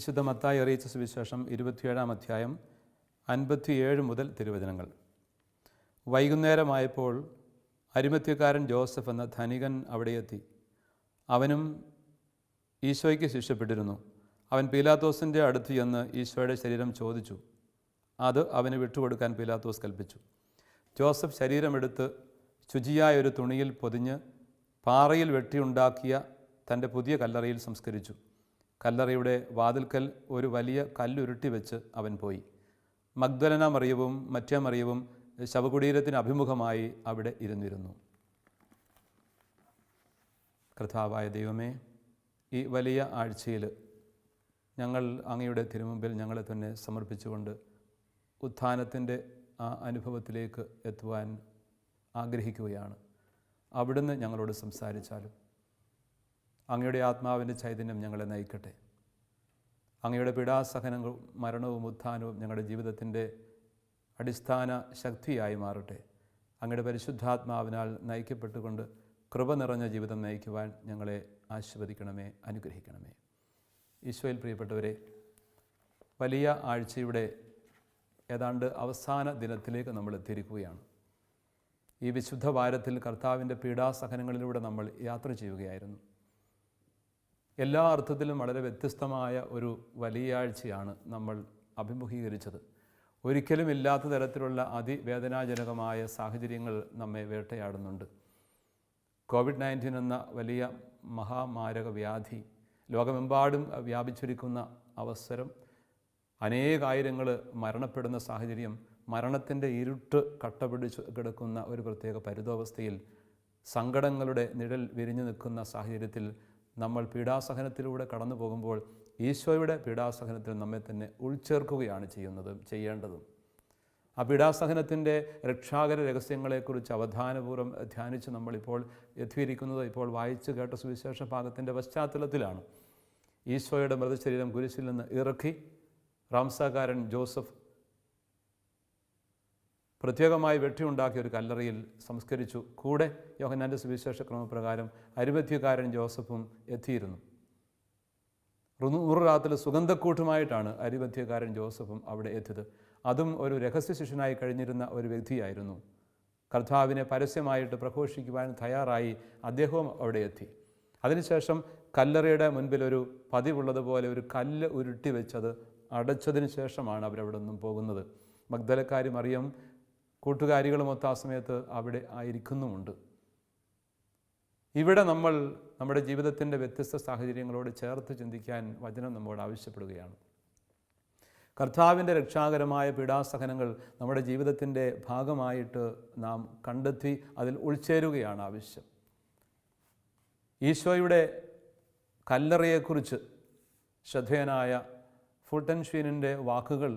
വിശുദ്ധ മത്തായി അറിയിച്ച സുവിശേഷം ഇരുപത്തിയേഴാം അധ്യായം അൻപത്തിയേഴ് മുതൽ തിരുവചനങ്ങൾ. വൈകുന്നേരമായപ്പോൾ അരിമത്യക്കാരൻ ജോസഫ് എന്ന ധനികൻ അവിടെ എത്തി. അവനും ഈശോയ്ക്ക് ശിക്ഷപ്പെട്ടിരുന്നു അവൻ പീലാത്തോസിന്റെ അടുത്ത് ചെന്ന് ഈശോയുടെ ശരീരം ചോദിച്ചു. അത് അവന് വിട്ടുകൊടുക്കാൻ പീലാത്തോസ് കൽപ്പിച്ചു. ജോസഫ് ശരീരമെടുത്ത് ശുചിയായ ഒരു തുണിയിൽ പൊതിഞ്ഞ് പാറയിൽ വെട്ടിയുണ്ടാക്കിയ തന്റെ പുതിയ കല്ലറയിൽ സംസ്കരിച്ചു. കല്ലറയുടെ വാതിൽക്കൽ ഒരു വലിയ കല്ലുരുട്ടി വെച്ച് അവൻ പോയി. മഗ്ദലന മറിയവും മറ്റേ മറിയവും ശവകുടീരത്തിന് അഭിമുഖമായി അവിടെ ഇരുന്നിരുന്നു. കർത്താവായ ദൈവമേ ഈ വലിയ ആഴ്ചയിൽ ഞങ്ങൾ അങ്ങയുടെ തിരുമുമ്പിൽ ഞങ്ങളെ തന്നെ സമർപ്പിച്ചുകൊണ്ട് ഉത്ഥാനത്തിന്റെ ആ അനുഭവത്തിലേക്ക് എത്തുവാൻ ആഗ്രഹിക്കുകയാണ്. അവിടുന്ന് ഞങ്ങളോട് സംസാരിച്ചാലും അങ്ങയുടെ ആത്മാവിന്റെ ചൈതന്യം ഞങ്ങളെ നയിക്കട്ടെ. അങ്ങയുടെ പീഡാസഹനവും മരണവും ഉത്ഥാനവും ഞങ്ങളുടെ ജീവിതത്തിന്റെ അടിസ്ഥാന ശക്തിയായി മാറട്ടെ. അങ്ങയുടെ പരിശുദ്ധാത്മാവിനാൽ നയിക്കപ്പെട്ടുകൊണ്ട് കൃപ നിറഞ്ഞ ജീവിതം നയിക്കുവാൻ ഞങ്ങളെ ആശീർവദിക്കണമേ അനുഗ്രഹിക്കണമേ. ഈശോയിൽ പ്രിയപ്പെട്ടവരെ വലിയ ആഴ്ചയുടെ ഏതാണ്ട് അവസാന ദിനത്തിലേക്ക് നമ്മൾ എത്തിയിരിക്കുകയാണ്. ഈ വിശുദ്ധ വാരത്തിൽ കർത്താവിന്റെ പീഡാസഹനങ്ങളിലൂടെ നമ്മൾ യാത്ര ചെയ്യുകയായിരുന്നു. എല്ലാ അർത്ഥത്തിലും വളരെ വ്യത്യസ്തമായ ഒരു വലിയ ആഴ്ചയാണ് നമ്മൾ അഭിമുഖീകരിച്ചത്. ഒരിക്കലും ഇല്ലാത്ത തരത്തിലുള്ള അതിവേദനാജനകമായ സാഹചര്യങ്ങൾ നമ്മെ വേട്ടയാടുന്നുണ്ട്. കോവിഡ് നയന്റീൻ എന്ന വലിയ മഹാമാരക വ്യാധി ലോകമെമ്പാടും വ്യാപിച്ചിരിക്കുന്ന അവസരം അനേകായിരങ്ങൾ മരണപ്പെടുന്ന സാഹചര്യം മരണത്തിന്റെ ഇരുട്ട് കട്ടപിടിച്ച് കിടക്കുന്ന ഒരു പ്രത്യേക പരിതോവസ്ഥയിൽ സങ്കടങ്ങളുടെ നിഴൽ വിരിഞ്ഞു നിൽക്കുന്ന സാഹചര്യത്തിൽ നമ്മൾ പീഡാസഹനത്തിലൂടെ കടന്നു പോകുമ്പോൾ ഈശോയുടെ പീഡാസഹനത്തിൽ നമ്മെ തന്നെ ഉൾച്ചേർക്കുകയാണ് ചെയ്യുന്നതും ചെയ്യേണ്ടതും. ആ പീഡാസഹനത്തിന്റെ രക്ഷാകര രഹസ്യങ്ങളെക്കുറിച്ച് അവധാനപൂർവം ധ്യാനിച്ച് നമ്മളിപ്പോൾ എത്തിയിരിക്കുന്നത് ഇപ്പോൾ വായിച്ചു കേട്ട സുവിശേഷ ഭാഗത്തിന്റെ പശ്ചാത്തലത്തിലാണ്. ഈശോയുടെ മൃതശരീരം കുരിശിൽ നിന്ന് ഇറക്കി. റാംസാകാരൻ ജോസഫ് പ്രത്യേകമായി വെട്ടിയുണ്ടാക്കിയ ഒരു കല്ലറയിൽ സംസ്കരിച്ചു. കൂടെ യോഹന്നാന്റെ സുവിശേഷ ക്രമപ്രകാരം അരുമധ്യക്കാരൻ ജോസഫും എത്തിയിരുന്നു. നൂറ് രാത്രി സുഗന്ധക്കൂട്ടുമായിട്ടാണ് അരിമധ്യക്കാരൻ ജോസഫും അവിടെ എത്തിയത്. അതും ഒരു രഹസ്യ ശിഷ്യനായി കഴിഞ്ഞിരുന്ന ഒരു വ്യക്തിയായിരുന്നു. കർത്താവിനെ പരസ്യമായിട്ട് പ്രഘോഷിക്കുവാൻ തയ്യാറായി അദ്ദേഹവും അവിടെ എത്തി. അതിനുശേഷം കല്ലറയുടെ മുൻപിൽ ഒരു പതിവുള്ളതുപോലെ ഒരു കല്ല് ഉരുട്ടി വെച്ചത് അടച്ചതിന് ശേഷമാണ് അവരവിടെ നിന്നും പോകുന്നത്. മഗ്ദലക്കാരി അറിയം കൂട്ടുകാരികളുമൊത്ത ആ സമയത്ത് അവിടെ ആയിരിക്കുന്നുമുണ്ട്. ഇവിടെ നമ്മൾ നമ്മുടെ ജീവിതത്തിന്റെ വ്യത്യസ്ത സാഹചര്യങ്ങളോട് ചേർത്ത് ചിന്തിക്കാൻ വചനം നമ്മോട് ആവശ്യപ്പെടുകയാണ്. കർത്താവിന്റെ രക്ഷാകരമായ പീഡാസഹനങ്ങൾ നമ്മുടെ ജീവിതത്തിന്റെ ഭാഗമായിട്ട് നാം കണ്ടെത്തി അതിൽ ഉൾച്ചേരുകയാണ് ആവശ്യം. ഈശോയുടെ കല്ലറയെക്കുറിച്ച് ശ്രദ്ധേയനായ ഫുൾട്ടൻ ഷീനിന്റെ വാക്കുകൾ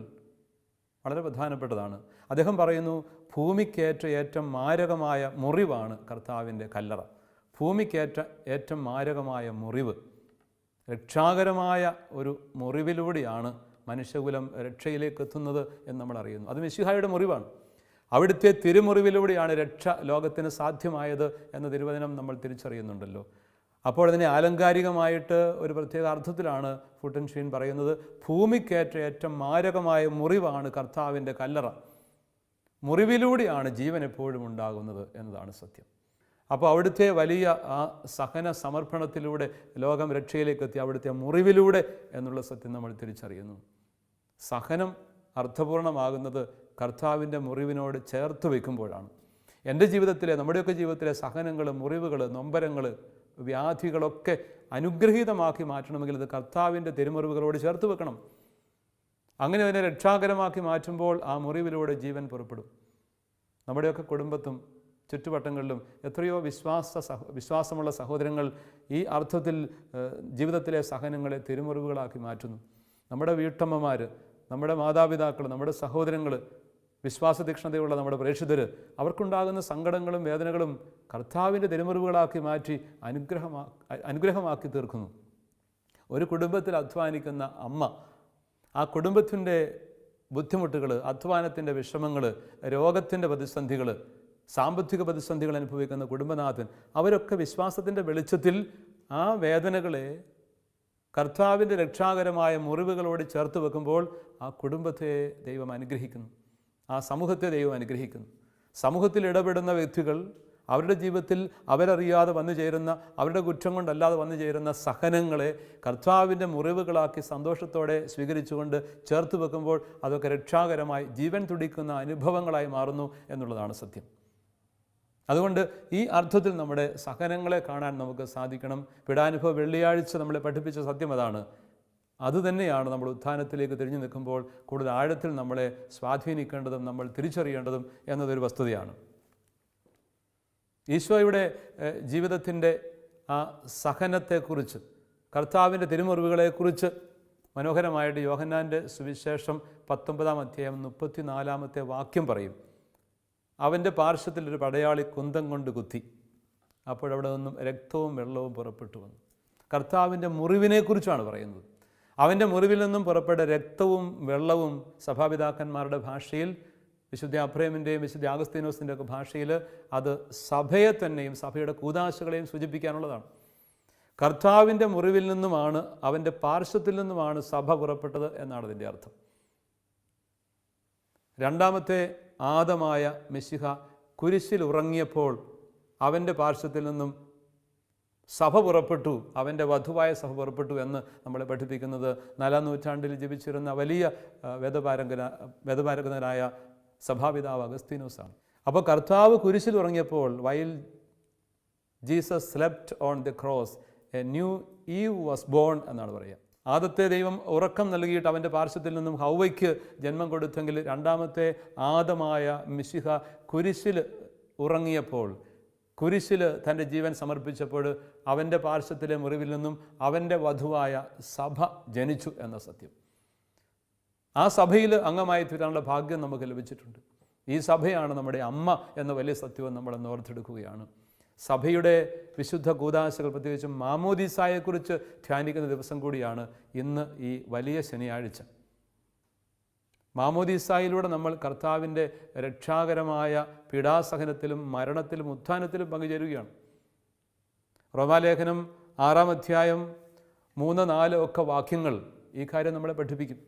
വളരെ പ്രധാനപ്പെട്ടതാണ്. അദ്ദേഹം പറയുന്നു ഭൂമിക്കേറ്റ ഏറ്റവും മാരകമായ മുറിവാണ് കർത്താവിന്റെ കല്ലറ. ഭൂമിക്കേറ്റ ഏറ്റവും മാരകമായ മുറിവ് രക്ഷാകരമായ ഒരു മുറിവിലൂടെയാണ് മനുഷ്യകുലം രക്ഷയിലേക്ക് എത്തുന്നത് എന്ന് നമ്മൾ അറിയുന്നു. അത് മിശിഹായുടെ മുറിവാണ്. അവിടുത്തെ തിരുമുറിവിലൂടെയാണ് രക്ഷ ലോകത്തിന് സാധ്യമായത് എന്ന തിരുവചനം നമ്മൾ തിരിച്ചറിയുന്നുണ്ടല്ലോ. അപ്പോൾ അതിനെ ആലങ്കാരികമായിട്ട് ഒരു പ്രത്യേക അർത്ഥത്തിലാണ് ഫുട്ടൻ ഷീൻ പറയുന്നത്. ഭൂമിക്കേറ്റ ഏറ്റവും മാരകമായ മുറിവാണ് കർത്താവിന്റെ കല്ലറ. മുറിവിലൂടെയാണ് ജീവൻ എപ്പോഴും ഉണ്ടാകുന്നത് എന്നതാണ് സത്യം. അപ്പോൾ അവിടുത്തെ വലിയ ആ സഹന സമർപ്പണത്തിലൂടെ ലോകം രക്ഷയിലേക്ക് എത്തി അവിടുത്തെ മുറിവിലൂടെ എന്നുള്ള സത്യം നമ്മൾ തിരിച്ചറിയുന്നു. സഹനം അർത്ഥപൂർണമാകുന്നത് കർത്താവിന്റെ മുറിവിനോട് ചേർത്ത് വയ്ക്കുമ്പോഴാണ്. എന്റെ ജീവിതത്തിലെ നമ്മുടെയൊക്കെ ജീവിതത്തിലെ സഹനങ്ങൾ മുറിവുകൾ നൊമ്പരങ്ങൾ വ്യാധികളൊക്കെ അനുഗ്രഹീതമാക്കി മാറ്റണമെങ്കിൽ അത് കർത്താവിന്റെ തിരുമുറിവുകളോട് ചേർത്ത് വെക്കണം. അങ്ങനെ അതിനെ രക്ഷാകരമാക്കി മാറ്റുമ്പോൾ ആ മുറിവിലൂടെ ജീവൻ പുറപ്പെടും. നമ്മുടെയൊക്കെ കുടുംബത്തും ചുറ്റുവട്ടങ്ങളിലും എത്രയോ വിശ്വാസ സഹ വിശ്വാസമുള്ള സഹോദരങ്ങൾ ഈ അർത്ഥത്തിൽ ജീവിതത്തിലെ സഹനങ്ങളെ തിരുമുറിവുകളാക്കി മാറ്റുന്നു. നമ്മുടെ വീട്ടമ്മമാർ നമ്മുടെ മാതാപിതാക്കൾ നമ്മുടെ സഹോദരങ്ങൾ വിശ്വാസതീക്ഷ്ണതയുള്ള നമ്മുടെ പ്രേക്ഷിതർ അവർക്കുണ്ടാകുന്ന സങ്കടങ്ങളും വേദനകളും കർത്താവിന്റെ തിരുമുറിവുകളാക്കി മാറ്റി അനുഗ്രഹമാ അനുഗ്രഹമാക്കി തീർക്കുന്നു. ഒരു കുടുംബത്തിൽ അധ്വാനിക്കുന്ന അമ്മ ആ കുടുംബത്തിന്റെ ബുദ്ധിമുട്ടുകൾ അധ്വാനത്തിന്റെ വിഷമങ്ങൾ രോഗത്തിന്റെ പ്രതിസന്ധികൾ സാമ്പത്തിക പ്രതിസന്ധികൾ അനുഭവിക്കുന്ന കുടുംബനാഥൻ അവരൊക്കെ വിശ്വാസത്തിന്റെ വെളിച്ചത്തിൽ ആ വേദനകളെ കർത്താവിന്റെ രക്ഷാകരമായ മുറിവുകളോട് ചേർത്ത് വെക്കുമ്പോൾ ആ കുടുംബത്തെ ദൈവം അനുഗ്രഹിക്കുന്നു. ആ സമൂഹത്തെ ദൈവം അനുഗ്രഹിക്കുന്നു. സമൂഹത്തിൽ ഇടപെടുന്ന വ്യക്തികൾ അവരുടെ ജീവിതത്തിൽ അവരറിയാതെ വന്നു ചേരുന്ന അവരുടെ കുറ്റം കൊണ്ടല്ലാതെ വന്നു ചേരുന്ന സഹനങ്ങളെ കർത്താവിന്റെ മുറിവുകളാക്കി സന്തോഷത്തോടെ സ്വീകരിച്ചുകൊണ്ട് ചേർത്ത് വെക്കുമ്പോൾ അതൊക്കെ രക്ഷാകരമായി ജീവൻ തുടിക്കുന്ന അനുഭവങ്ങളായി മാറുന്നു എന്നുള്ളതാണ് സത്യം. അതുകൊണ്ട് ഈ അർത്ഥത്തിൽ നമ്മുടെ സഹനങ്ങളെ കാണാൻ നമുക്ക് സാധിക്കണം. പിടാനുഭവ വെള്ളിയാഴ്ച നമ്മളെ പഠിപ്പിച്ച സത്യം അതാണ്. അതുതന്നെയാണ് നമ്മൾ ഉത്ഥാനത്തിലേക്ക് തിരിഞ്ഞു നിൽക്കുമ്പോൾ കൂടുതൽ ആഴത്തിൽ നമ്മളെ സ്വാധീനിക്കേണ്ടതും നമ്മൾ തിരിച്ചറിയേണ്ടതും എന്നതൊരു വസ്തുതയാണ്. ഈശോയുടെ ജീവിതത്തിന്റെ ആ സഹനത്തെക്കുറിച്ച് കർത്താവിന്റെ തിരുമുറിവുകളെക്കുറിച്ച് മനോഹരമായിട്ട് യോഹന്നാന്റെ സുവിശേഷം പത്തൊമ്പതാം അധ്യായം മുപ്പത്തിനാലാമത്തെ വാക്യം പറയും. അവന്റെ പാർശ്വത്തിൽ ഒരു പടയാളി കുന്തം കൊണ്ട് കുത്തി. അപ്പോഴവിടെ നിന്നും രക്തവും വെള്ളവും പുറപ്പെട്ടു വന്നു. കർത്താവിന്റെ മുറിവിനെക്കുറിച്ചാണ് പറയുന്നത്. അവന്റെ മുറിവിൽ നിന്നും പുറപ്പെട്ട രക്തവും വെള്ളവും സഭാപിതാക്കന്മാരുടെ ഭാഷയിൽ വിശുദ്ധ അബ്രഹമിന്റെയും വിശുദ്ധ ആഗസ്തീനോസിന്റെ ഒക്കെ ഭാഷയിൽ അത് സഭയെ തന്നെയും സഭയുടെ കൂതാശകളെയും സൂചിപ്പിക്കാനുള്ളതാണ്. കർത്താവിന്റെ മുറിവിൽ നിന്നുമാണ് അവന്റെ പാർശ്വത്തിൽ നിന്നുമാണ് സഭ പുറപ്പെട്ടത് എന്നാണ് അതിന്റെ അർത്ഥം. രണ്ടാമത്തെ ആദമായ മിശിഹ കുരിശിൽ ഉറങ്ങിയപ്പോൾ അവന്റെ പാർശ്വത്തിൽ നിന്നും സഭ പുറപ്പെട്ടു അവന്റെ വധുവായ സഭ പുറപ്പെട്ടു എന്ന് നമ്മളെ പഠിപ്പിക്കുന്നത് നാലാം നൂറ്റാണ്ടിൽ ജീവിച്ചിരുന്ന വലിയ വേദപാരംഗന വേദപാരംഗനായ സഭാപിതാവ് അഗസ്തീനോസാണ്. അപ്പോൾ കർത്താവ് കുരിശിൽ ഉറങ്ങിയപ്പോൾ while Jesus slept on the cross a new Eve was born എന്നാണ് പറയുക. ആദത്തെ ദൈവം ഉറക്കം നൽകിയിട്ട് അവന്റെ പാർശ്വത്തിൽ നിന്നും ഹൗവയ്ക്ക് ജന്മം കൊടുത്തെങ്കിൽ രണ്ടാമത്തെ ആദമായ മിശിഹ കുരിശിൽ ഉറങ്ങിയപ്പോൾ കുരിശിൽ തന്റെ ജീവൻ സമർപ്പിച്ചപ്പോൾ അവന്റെ പാർശ്വത്തിലെ മുറിവിൽ നിന്നും അവന്റെ വധുവായ സഭ ജനിച്ചു എന്ന സത്യം. ആ സഭയിൽ അംഗമായി തീരാനുള്ള ഭാഗ്യം നമുക്ക് ലഭിച്ചിട്ടുണ്ട്. ഈ സഭയാണ് നമ്മുടെ അമ്മ എന്ന വലിയ സത്യവും നമ്മൾ ഓർത്തെടുക്കുകയാണ്. സഭയുടെ വിശുദ്ധ കൂതാശകൾ പ്രത്യേകിച്ചും മാമോദീസായെക്കുറിച്ച് ധ്യാനിക്കുന്ന ദിവസം കൂടിയാണ് ഇന്ന് ഈ വലിയ ശനിയാഴ്ച. മാമോദീസായിലൂടെ നമ്മൾ കർത്താവിന്റെ രക്ഷാകരമായ പീഡാസഹനത്തിലും മരണത്തിലും ഉത്ഥാനത്തിലും പങ്കുചേരുകയാണ്. റോമാലേഖനം ആറാം അധ്യായം മൂന്ന് നാല് ഒക്കെ വാക്യങ്ങൾ ഈ കാര്യം നമ്മളെ പഠിപ്പിക്കും.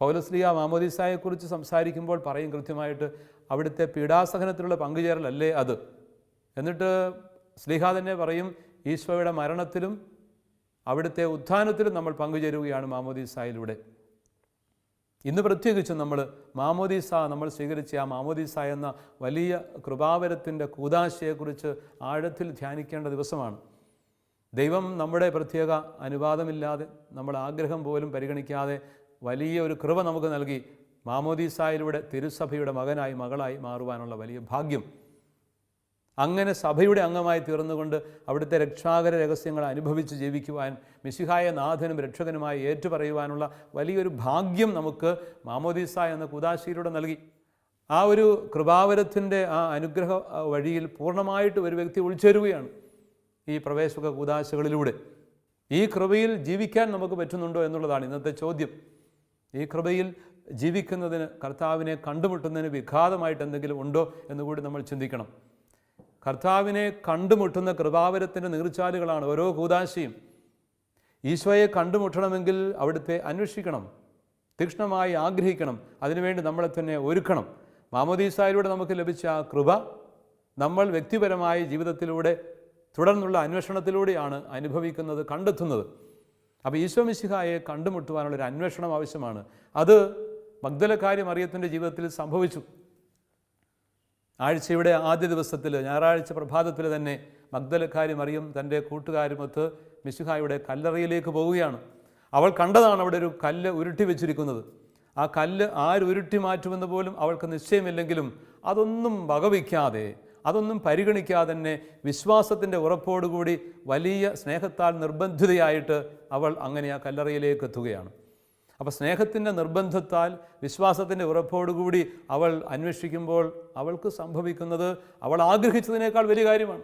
പൗലസ്ലിയ മാമോദിസായെക്കുറിച്ച് സംസാരിക്കുമ്പോൾ പറയും കൃത്യമായിട്ട് അവിടുത്തെ പീഡാസഹനത്തിലുള്ള പങ്കുചേരലല്ലേ അത്? എന്നിട്ട് സ്ലിഹ തന്നെ പറയും ഈശോയുടെ മരണത്തിലും അവിടുത്തെ ഉത്ഥാനത്തിലും നമ്മൾ പങ്കുചേരുകയാണ് മാമോദീസായിലൂടെ. ഇന്ന് പ്രത്യേകിച്ചും നമ്മൾ മാമോദീസ നമ്മൾ സ്വീകരിച്ച ആ മാമോദീസ എന്ന വലിയ കൃപാവരത്തിന്റെ കൂതാശയെക്കുറിച്ച് ആഴത്തിൽ ധ്യാനിക്കേണ്ട ദിവസമാണ്. ദൈവം നമ്മുടെ പ്രത്യേക അനുവാദമില്ലാതെ നമ്മൾ ആഗ്രഹം പോലും പരിഗണിക്കാതെ വലിയ ഒരു കൃപ നമുക്ക് നൽകി മാമോദീസായിലൂടെ തിരുസഭയുടെ മകനായി മകളായി മാറുവാനുള്ള വലിയ ഭാഗ്യം. അങ്ങനെ സഭയുടെ അംഗമായി തീർന്നുകൊണ്ട് അവിടുത്തെ രക്ഷാകര രഹസ്യങ്ങൾ അനുഭവിച്ച് ജീവിക്കുവാൻ മിശിഹായ നാഥനും രക്ഷകനുമായി ഏറ്റുപറയുവാനുള്ള വലിയൊരു ഭാഗ്യം നമുക്ക് മാമോദീസ എന്ന കുദാശിയിലൂടെ നൽകി. ആ ഒരു കൃപാവരത്തിന്റെ ആ അനുഗ്രഹ വഴിയിൽ പൂർണമായിട്ട് ഒരു വ്യക്തി ഉൾച്ചേരുകയാണ് ഈ പ്രവേശക കൂതാശകളിലൂടെ ഈ കൃപയിൽ ജീവിക്കാൻ നമുക്ക് പറ്റുന്നുണ്ടോ എന്നുള്ളതാണ് ഇന്നത്തെ ചോദ്യം. ഈ കൃപയിൽ ജീവിക്കുന്നതിന് കർത്താവിനെ കണ്ടുമുട്ടുന്നതിന് വിഘാതമായിട്ട് എന്തെങ്കിലും ഉണ്ടോ എന്നുകൂടി നമ്മൾ ചിന്തിക്കണം. കർത്താവിനെ കണ്ടുമുട്ടുന്ന കൃപാവരത്തിന്റെ നീർച്ചാലുകളാണ് ഓരോ കൂതാശയും. ഈശോയെ കണ്ടുമുട്ടണമെങ്കിൽ അവിടുത്തെ അന്വേഷിക്കണം തീക്ഷ്ണമായി ആഗ്രഹിക്കണം അതിനുവേണ്ടി നമ്മളെ തന്നെ ഒരുക്കണം. മാമോദീസായിലൂടെ നമുക്ക് ലഭിച്ച കൃപ നമ്മൾ വ്യക്തിപരമായ ജീവിതത്തിലൂടെ തുടർന്നുള്ള അന്വേഷണത്തിലൂടെയാണ് അനുഭവിക്കുന്നത് കണ്ടെത്തുന്നത്. അപ്പോൾ ഈശോ മിശിഹായെ കണ്ടുമുട്ടുവാനുള്ളൊരു അന്വേഷണം ആവശ്യമാണ്. അത് മഗ്ദലക്കാരി മറിയത്തിന്റെ ജീവിതത്തിൽ സംഭവിച്ചു. ആഴ്ചയുടെ ആദ്യ ദിവസത്തിൽ ഞായറാഴ്ച പ്രഭാതത്തിൽ തന്നെ മഗ്ദലക്കാരി മറിയം തന്റെ കൂട്ടുകാരുമൊത്ത് മിശുഹായുടെ കല്ലറയിലേക്ക് പോവുകയാണ്. അവൾ കണ്ടതാണ് അവിടെ ഒരു കല്ല് ഉരുട്ടി വെച്ചിരിക്കുന്നത്. ആ കല്ല് ആരുരുട്ടി മാറ്റുമെന്ന് പോലും അവൾക്ക് നിശ്ചയമില്ലെങ്കിലും അതൊന്നും വകവയ്ക്കാതെ അതൊന്നും പരിഗണിക്കാതെ തന്നെ വിശ്വാസത്തിന്റെ ഉറപ്പോടുകൂടി വലിയ സ്നേഹത്താൽ നിർബന്ധിതയായിട്ട് അവൾ അങ്ങനെ ആ കല്ലറയിലേക്ക് എത്തുകയാണ്. അപ്പോൾ സ്നേഹത്തിന്റെ നിർബന്ധത്താൽ വിശ്വാസത്തിന്റെ ഉറപ്പോടുകൂടി അവൾ അന്വേഷിക്കുമ്പോൾ അവൾക്ക് സംഭവിക്കുന്നത് അവൾ ആഗ്രഹിച്ചതിനേക്കാൾ വലിയ കാര്യമാണ്.